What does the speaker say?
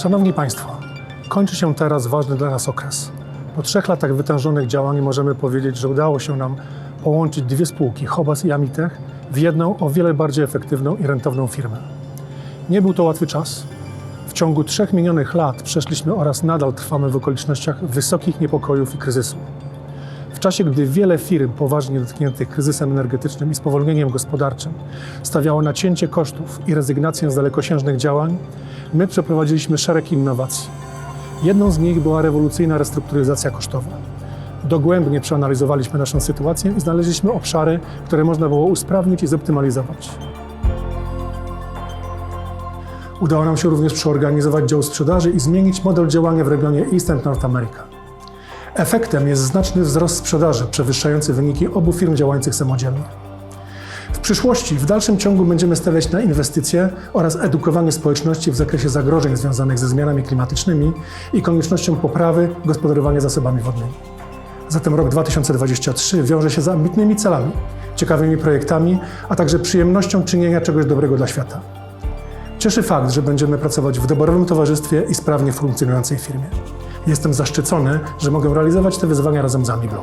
Szanowni Państwo, kończy się teraz ważny dla nas okres. Po trzech latach wytężonych działań możemy powiedzieć, że udało się nam połączyć dwie spółki, Hobas i Amitech, w jedną o wiele bardziej efektywną i rentowną firmę. Nie był to łatwy czas. W ciągu trzech minionych lat przeszliśmy oraz nadal trwamy w okolicznościach wysokich niepokojów i kryzysu. W czasie, gdy wiele firm poważnie dotkniętych kryzysem energetycznym i spowolnieniem gospodarczym stawiało na cięcie kosztów i rezygnację z dalekosiężnych działań, my przeprowadziliśmy szereg innowacji. Jedną z nich była rewolucyjna restrukturyzacja kosztowa. Dogłębnie przeanalizowaliśmy naszą sytuację i znaleźliśmy obszary, które można było usprawnić i zoptymalizować. Udało nam się również przeorganizować dział sprzedaży i zmienić model działania w regionie East and North America. Efektem jest znaczny wzrost sprzedaży, przewyższający wyniki obu firm działających samodzielnie. W przyszłości w dalszym ciągu będziemy stawiać na inwestycje oraz edukowanie społeczności w zakresie zagrożeń związanych ze zmianami klimatycznymi i koniecznością poprawy gospodarowania zasobami wodnymi. Zatem rok 2023 wiąże się z ambitnymi celami, ciekawymi projektami, a także przyjemnością czynienia czegoś dobrego dla świata. Cieszy fakt, że będziemy pracować w doborowym towarzystwie i sprawnie funkcjonującej firmie. Jestem zaszczycony, że mogę realizować te wyzwania razem z Amiglo.